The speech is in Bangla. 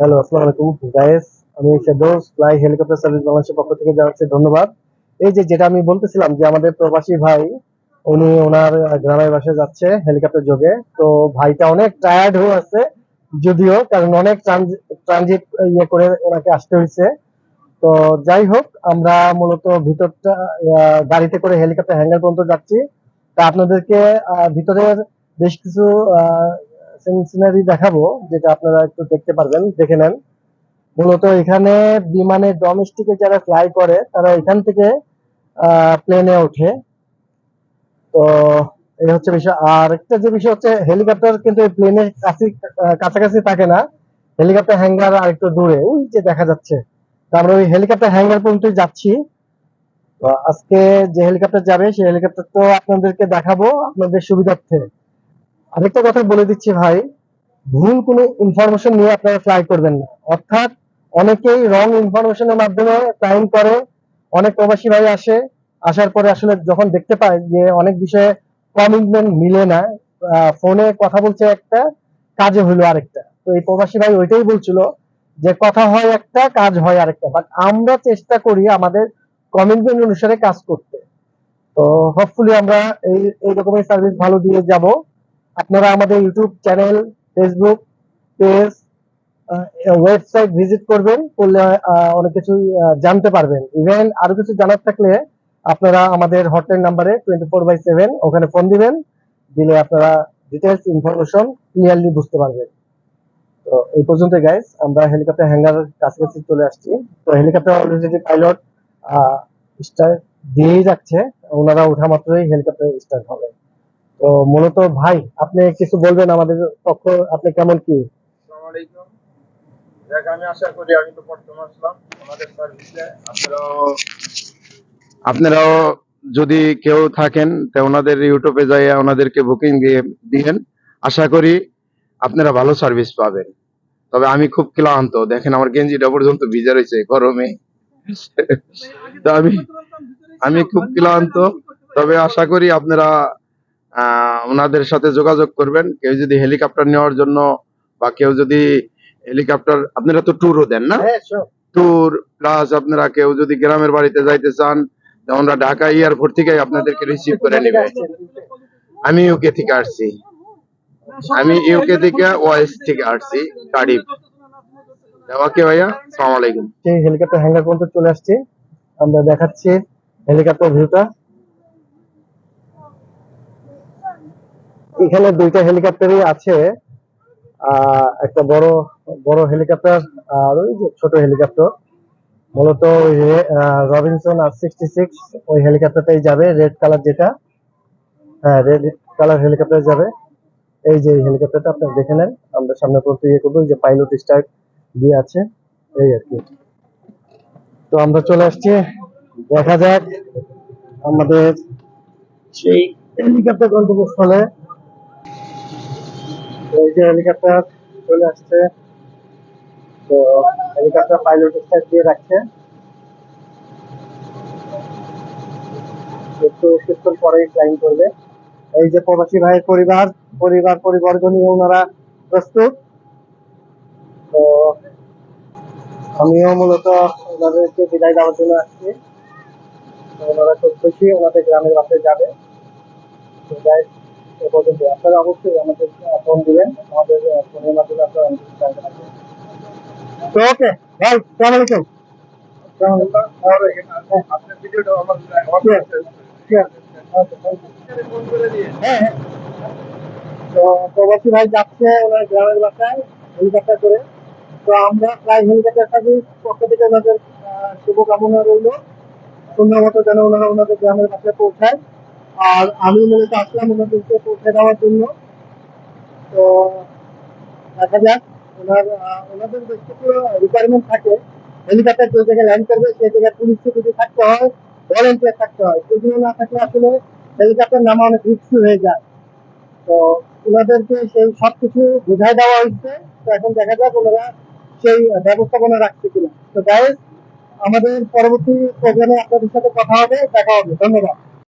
হ্যালো, আসসালামু আলাইকুম। গাইস আমি ফেরদৌস ফ্লাই হেলিকপ্টার সার্ভিস বাংলাদেশের পক্ষ থেকে জানাচ্ছি ধন্যবাদ। এই যে যেটা আমি বলতেছিলাম যে আমাদের প্রবাসী ভাই, উনি ওনার গ্রামের বাসায় যাচ্ছে হেলিকপ্টার যোগে। তো ভাইটা অনেক টায়ার্ড হয়ে আছে, যদিও, কারণ অনেক ট্রানজিট ইয়ে করে ওনাকে আসতে হয়েছে। তো যাই হোক, আমরা মূলত ভিতরটা গাড়িতে করে হেলিকপ্টার হ্যাঙ্গার পর্যন্ত যাচ্ছি। তা আপনাদেরকে ভিতরের বেশ কিছু সিনারি দেখাবো, যেটা আপনারা একটু দেখতে পারবেন, দেখে নেন। মূলত এখানে বিমানে ডোমেস্টিকে যারা ফ্লাই করে, তারা এখান থেকে প্লেনে ওঠে। তো, এই হচ্ছে বিষয়। আর একটা যে বিষয় হচ্ছে হেলিকপ্টার কিন্তু এই প্লেনের কাছে কাছাকাছি থাকে না। হেলিকপ্টার হ্যাঙ্গার আর একটু দূরে, ওই যে দেখা যাচ্ছে। আমরা ওই হেলিকপ্টার হ্যাঙ্গার পর্যন্ত যাচ্ছি। আজকে যে হেলিকপ্টার যাবে, সেই হেলিকপ্টার তো আপনাদেরকে দেখাবো, আপনাদের সুবিধার্থে। আরেকটা কথা বলে দিচ্ছি ভাই, ভুল কোনো ইনফরমেশন নিয়ে আপনারা ফ্লাই করবেন না। অর্থাৎ অনেকেই রং ইনফরমেশনের মাধ্যমে ফ্লাইং করে, অনেক প্রবাসী ভাই আসে, আসার পরে আসলে যখন দেখতে পায় যে অনেক বিষয়ে কমিটমেন্ট মিলে না ফোনে কথা বলছে একটা, কাজে হইল আরেকটা। তো এই প্রবাসী ভাই ওইটাই বলছিল যে কথা হয় একটা, কাজ হয় আরেকটা। বাট আমরা চেষ্টা করি আমাদের কমিটমেন্ট অনুসারে কাজ করতে। তো হোপফুলি আমরা এই এই রকমের সার্ভিস ভালো দিয়ে যাব। আপনারা আমাদের YouTube channel, Facebook page website visit করবেন, করলে অনেক কিছু জানতে পারবেন। ইভেন আরও কিছু জানার থাকলে আপনারা আমাদের হটলাইন নাম্বারে টোয়েন্টি ফোর বাই সেভেন ওখানে ফোন দিবেন, দিলে আপনারা ডিটেলস ইনফরমেশন ক্লিয়ারলি বুঝতে পারবেন। তো এই পর্যন্ত গাইস আমরা হেলিকপ্টার হ্যাঙ্গার কাছাকাছি চলে আসছি। তো হেলিকপ্টার অলরেডি পাইলট স্টার্ট দিয়েই যাচ্ছে, ওনারা ওঠা মাত্রই হেলিকপ্টার স্টার্ট হবে। তো মূলত ভাই আপনি কিছু বলবেন আমাদের পক্ষ আপনি কেমন কি? আসসালামু আলাইকুম দেখ আমি আশা করি আমি তো প্রথম আসলাম আমাদের সার্ভিসে আপনারাও আপনারাও যদি কেউ থাকেন তা ওনাদের ইউটিউবে যাই ওনাদেরকে বুকিং দিয়ে দিবেন আশা করি আপনারা ভালো সার্ভিস পাবেন। তবে আমি খুব ক্লান্ত। দেখেন আমার গেঞ্জিটা পর্যন্ত ভিজা রয়েছে গরমে। তো আমি আমি খুব ক্লান্ত। তবে আশা করি আপনারা ওনাদের সাথে যোগাযোগ করবেন। কেউ যদি হেলিকপ্টার নেওয়ার জন্য বা কেউ যদি হেলিকপ্টার আপনারা তো ট্যুরও দেন না? হ্যাঁ ট্যুর প্লাস আপনারা কেউ যদি গ্রামের বাড়িতে যাইতে চান আমরা ঢাকা এয়ারপোর্ট থেকে আপনাদেরকে রিসিভ করে নেবে। আমি ইউকে থেকে আসছি। আমি ইউকে থেকে ওয়াইস থেকে আসছি কার্ডিফ ওকে ভাইয়া সালাম আলাইকুম। হেলিকপ্টার হ্যাঙ্গার পর্যন্ত চলে আসছে। আমরা দেখাচ্ছি হেলিকপ্টার ভিউটা এখানে দুইটা হেলিকপ্টারই আছে একটা বড় বড় হেলিকপ্টার আর ওই যে ছোট হেলিকপ্টার। মূলত ওই রবিনসন আর সিক্সটি সিক্স ওই হেলিকপ্টারটাই যাবে রেড কালার যেটা। হ্যাঁ রেড কালার হেলিকপ্টার যাবে। এই যে হেলিকপ্টারটা আপনারা দেখে নেন, আমরা সামনে পর্যন্ত ইয়ে করব যে পাইলট স্টার্ট দিয়ে আছে, এই আর কি। তো আমরা চলে আসছি, দেখা যাক আমাদের সেই হেলিকপ্টার গন্তব্যস্থলে। হেলিকপ্টার চলে আসছে, তো হেলিকপ্টার পাইলট স্টার্ট দিয়ে রাখছে। একটু কিছুক্ষণ পরেই ফ্লাইং করবে। এই যে প্রবাসী ভাইয়ের পরিবার পরিবার ওনারা প্রস্তুত। তো আমিও মূলত ওনাদেরকে বিদায় দেওয়ার জন্য আসছি। ওনারা খুব খুশি, ওনাদের গ্রামের বাসে যাবে। যাই এ পর্যন্ত আপনারা অবশ্যই আমাদের ফোন দিবেন আমাদের ফোনের মাধ্যমে আপনারা আমাদের জানতে পারবেন। ওকে ভাই সালাম আলাইকুম। সালাম আলাইকুম। আপনার ভিডিওটা আমার Sure. Okay, thank you. হ্যাঁ তো প্রবাসী ভাই যাচ্ছে ওনার গ্রামের বাসায় হেলিকপ্টার করে। তো আমরা প্রায় হেলিকপ্টার সার্ভিস পক্ষ থেকে ওনাদের শুভকামনা রইল। সুন্দর মতো যেন ওনারা ওনাদের গ্রামের বাসায় পৌঁছায়। আর আমি মূলত আসলাম ওনাদেরকে পৌঁছে দেওয়ার জন্য। তো দেখা যাক, ওনার ওনাদের বেশ কিছু রিকোয়ারমেন্ট থাকে হেলিকপ্টার যে জায়গায় ল্যান্ড করবে সেই জায়গায় পুলিশ সিকিউরিটি থাকতে হয় ভলেন্টিয়ার থাকতে হয়। সেগুলো না থাকলে আসলে হেলিকপ্টার নামা অনেক রিস্কি হয়ে যায়। তো ওনাদেরকে সেই সব কিছু বোঝাই দেওয়া হয়েছে। তো এখন দেখা যাক ওনারা সেই ব্যবস্থাপনা রাখছে কিনা। তো গাইজ আমাদের পরবর্তী প্রোগ্রামে আপনাদের সাথে কথা হবে, দেখা হবে। ধন্যবাদ।